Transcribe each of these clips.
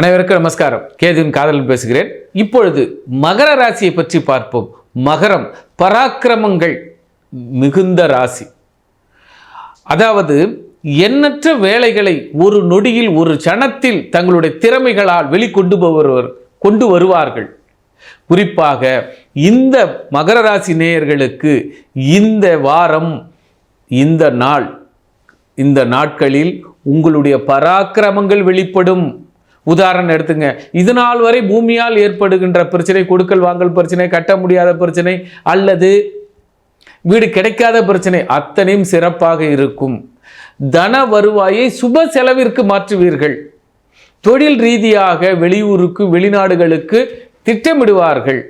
அனைவருக்கும் நமஸ்காரம். கேதுவின் காதலன் பேசுகிறேன். இப்பொழுது மகர ராசியை பற்றி பார்ப்போம். மகரம் பராக்கிரமங்கள் மிகுந்த ராசி. அதாவது எண்ணற்ற வேலைகளை ஒரு நொடியில் ஒரு சனத்தில் தங்களுடைய திறமைகளால் வெளிக்கொண்டு போவர் கொண்டு வருவார்கள். குறிப்பாக இந்த மகர ராசி நேயர்களுக்கு இந்த வாரம் இந்த நாள் இந்த நாட்களில் உங்களுடைய பராக்கிரமங்கள் வெளிப்படும். உதாரணம் எடுத்துங்க. இது நாள் வரை பூமியால் ஏற்படுகின்ற பிரச்சனை கொடுக்கல் வாங்கல் பிரச்சனை கட்ட முடியாத பிரச்சனை அல்லது வீடு கிடைக்காத பிரச்சனை அத்தனையும் சிறப்பாக இருக்கும். தன வருவாயை சுப செலவிற்கு மாற்றுவீர்கள். தொழில் ரீதியாக வெளியூருக்கு வெளிநாடுகளுக்கு திட்டமிடுவார்கள்.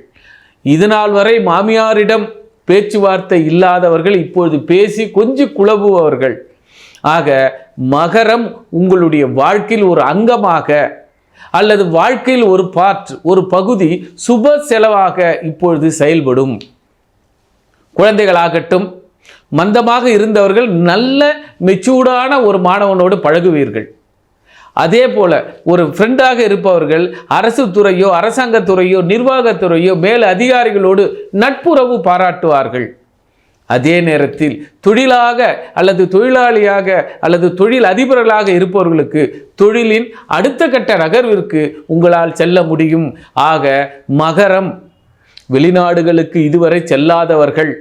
இது நாள் வரை மாமியாரிடம் பேச்சுவார்த்தை இல்லாதவர்கள் இப்பொழுது பேசி கொஞ்சம் குழம்புபவர்கள். ஆக மகரம் உங்களுடைய வாழ்க்கையில் ஒரு அங்கமாக அல்லது வாழ்க்கையில் ஒரு பார்ட் ஒரு பகுதி சுப செலவாக இப்பொழுது செயல்படும். குழந்தைகளாகட்டும் மந்தமாக இருந்தவர்கள் நல்ல மெச்சூர்டான ஒரு மாணவனோடு பழகுவீர்கள். அதே போல ஒரு ஃப்ரெண்டாக இருப்பவர்கள் அரசு துறையோ அரசாங்கத்துறையோ நிர்வாகத்துறையோ மேல் அதிகாரிகளோடு நட்புறவு பாராட்டுவார்கள். அதே நேரத்தில் தொழிலாக அல்லது தொழிலாளியாக அல்லது தொழில் அதிபர்களாக இருப்பவர்களுக்கு தொழிலின் அடுத்த கட்ட நகர்விற்கு உங்களால் செல்ல முடியும். ஆக மகரம் வெளிநாடுகளுக்கு இதுவரை செல்லாதவர்கள்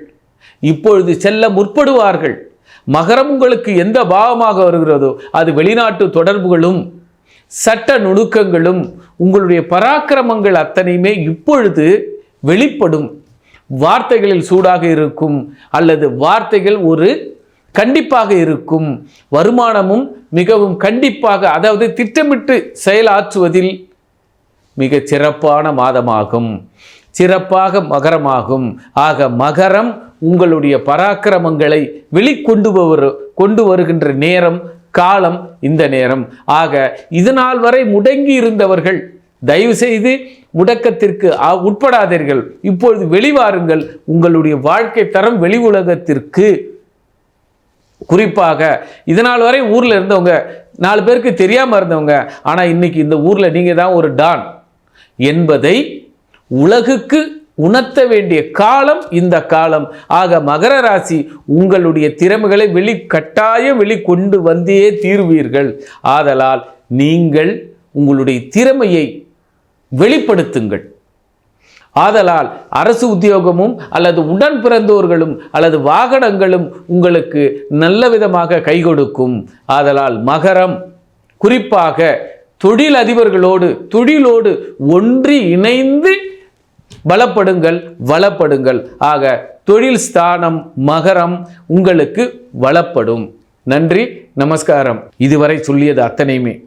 இப்பொழுது செல்ல முற்படுவார்கள். மகரம் உங்களுக்கு எந்த பாவமாக வருகிறதோ அது வெளிநாட்டு தொடர்புகளும் சட்ட நுணுக்கங்களும் உங்களுடைய பராக்கிரமங்கள் அத்தனையுமே இப்பொழுது வெளிப்படும். வார்த்தைகளில் சூடாக இருக்கும் அல்லது வார்த்தைகள் ஒரு கண்டிப்பாக இருக்கும். வருமானமும் மிகவும் கண்டிப்பாக அதாவது திட்டமிட்டு செயலாற்றுவதில் மிகச் சிறப்பான மாதமாகும். சிறப்பாக மகரமாகும். ஆக மகரம் உங்களுடைய பராக்கிரமங்களை வெளிக்கொண்டு வரு கொண்டு வருகின்ற நேரம் காலம் இந்த நேரம். ஆக இதனால் வரை முடங்கி இருந்தவர்கள் தயவு செய்து முடக்கத்திற்கு உட்படாதீர்கள். இப்பொழுது வெளிவாருங்கள். உங்களுடைய வாழ்க்கை தரம் வெளி உலகத்திற்கு. குறிப்பாக இதனால் வரை ஊரில் இருந்தவங்க நாலு பேருக்கு தெரியாமல் இருந்தவங்க ஆனால் இன்னைக்கு இந்த ஊரில் நீங்கள் தான் ஒரு டான். என்பதை உலகுக்கு உணர்த்த வேண்டிய காலம் இந்த காலம். ஆக மகர ராசி உங்களுடைய திறமைகளை வெளி கட்டாயம் வெளிக்கொண்டு வந்தே தீர்வீர்கள். ஆதலால் நீங்கள் உங்களுடைய திறமையை வெளிப்படுத்துங்கள். ஆதலால் அரசு உத்தியோகமும் அல்லது உடன் பிறந்தோர்களும் அல்லது வாகனங்களும் உங்களுக்கு நல்ல விதமாக கை கொடுக்கும். ஆதலால் மகரம் குறிப்பாக தொழில் அதிபர்களோடு தொழிலோடு ஒன்றி இணைந்து பலப்படுங்கள் வளப்படுங்கள். ஆக தொழில் ஸ்தானம் மகரம் உங்களுக்கு வளப்படும். நன்றி நமஸ்காரம். இதுவரை சொல்லியது அத்தனையுமே.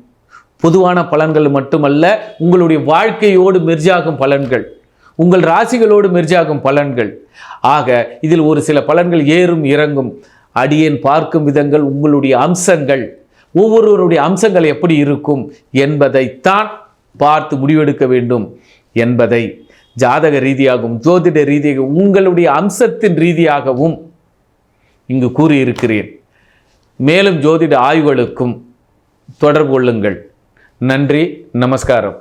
பொதுவான பலன்கள் மட்டுமல்ல உங்களுடைய வாழ்க்கையோடு மெர்ஜாகும் பலன்கள் உங்கள் ராசிகளோடு மெர்ஜாகும் பலன்கள். ஆக இதில் ஒரு சில பலன்கள் ஏறும் இறங்கும். அடியேன் பார்க்கும் விதங்கள் உங்களுடைய அம்சங்கள். ஒவ்வொருவருடைய அம்சங்கள் எப்படி இருக்கும் என்பதைத்தான் பார்த்து முடிவெடுக்க வேண்டும் என்பதை. ஜாதக ரீதியாகவும் ஜோதிட ரீதியாகவும் உங்களுடைய அம்சத்தின் ரீதியாகவும் இங்கு கூறியிருக்கிறேன். மேலும் ஜோதிட ஆய்வுகளுக்கும் தொடர்பு கொள்ளுங்கள். நன்றி நமஸ்காரம்.